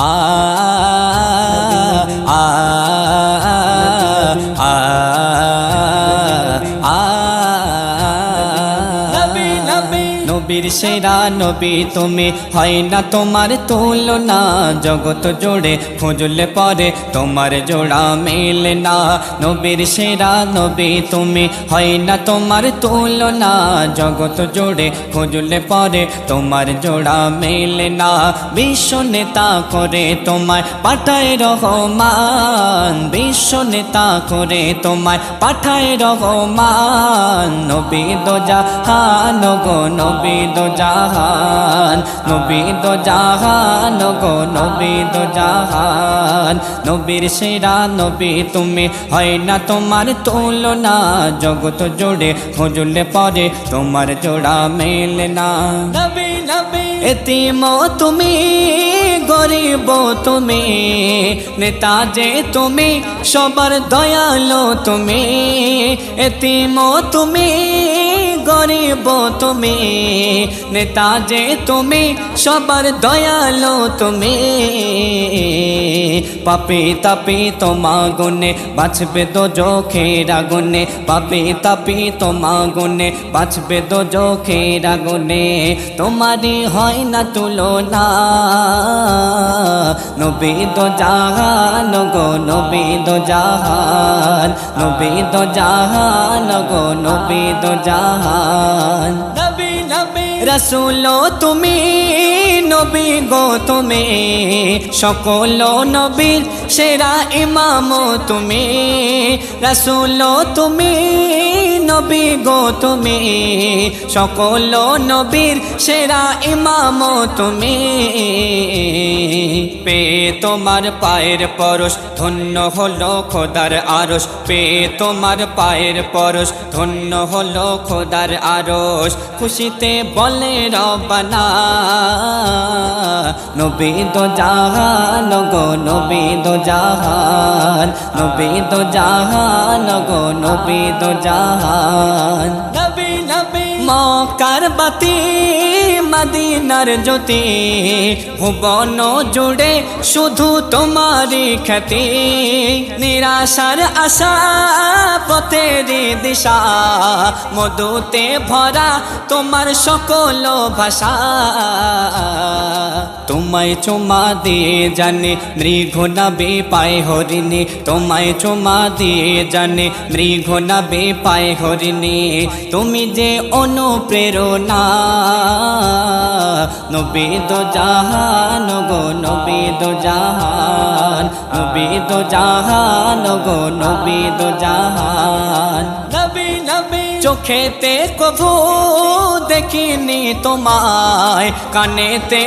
아, 아, 아, 아 নবীর সেরা নবী তুমি। হয় না তোমার তুলনা, জগৎ জোড়ে খুঁজলে পরে তোমার জোড়া মেলে না। নবীর সেরা নবী তুমি। হয় না তোমার তুলনা, জগৎ জোড়ে খুঁজলে পরে তোমার জোড়া মেলে না। বিশ্ব নেতা করে তোমায় পাঠায় রহমান। বিশ্ব নেতা করে তোমায় পাঠায় রহমান। নবী দো জাহান গো, নবী দো জাহান নবী দো জাহান গো নবী দো জাহান। নবীর সেরা নবী তুমি হয় না তোমার তুলনা। জগৎ জোড়ে খুঁজলে পরে তোমার জোড়া মেলে না। নবী নবী। এতিম তুমি গরিব তুমি নেতা যে তুমি সবার দয়ালো তুমি। এতিম তুমি গরিব তুমি, নেতা যে তুমি, সবার দয়ালো তুমি। পাপি তাপি তোমা গুনে বাঁচবে তো চোখের আগুনে। পাপি তাপি তোমা গুনে বাঁচবে তো চোখের আগুনে। তোমারই হয় না তুলনা, নবী তো জাহান গো, নবী তো জাহান, নবী তো জাহান গো, নবী তো জাহান। নবী নবী। রসুল তুমি নবী গো তুমি সকল নবীর সেরা ইমাম তুমি, রসুল তুমি, নবী গো তুমি, সকল নবীর সেরা ইমাম তুমি। পে তোমার পায়ের পরশ, ধন্য হলো খোদার আরস পে তোমার পায়ের পরশ, ধন্য হলো খোদার আরস খুশিতে বলে রবানা নবী দো জাহান গো নবী দো জাহান। নবী দো জাহান গো নবী দো জাহান। নবী নবী। মকার বাতি মদিনার জ্যোতি ভুবন জুড়ে শুধু তোমারই খ্যাতি। নিরাশার আশা পথের দিশা মধুতে ভরা তোমার সকল ভাষা। তোমায় চুমা দিয়ে জানে মৃগ নবে পায় হরিণী। তোমায় চুমা দিয়ে জানে মৃগ নবে পায় হরিণী। তুমি যে অনুপ্রেরণা নবী দো জাহান গো নবী দো জাহান নবী দো জাহান গো নবী দো জাহান। নবী নবী। চোখেতে কভু দেখিনি তোমায় কানেতে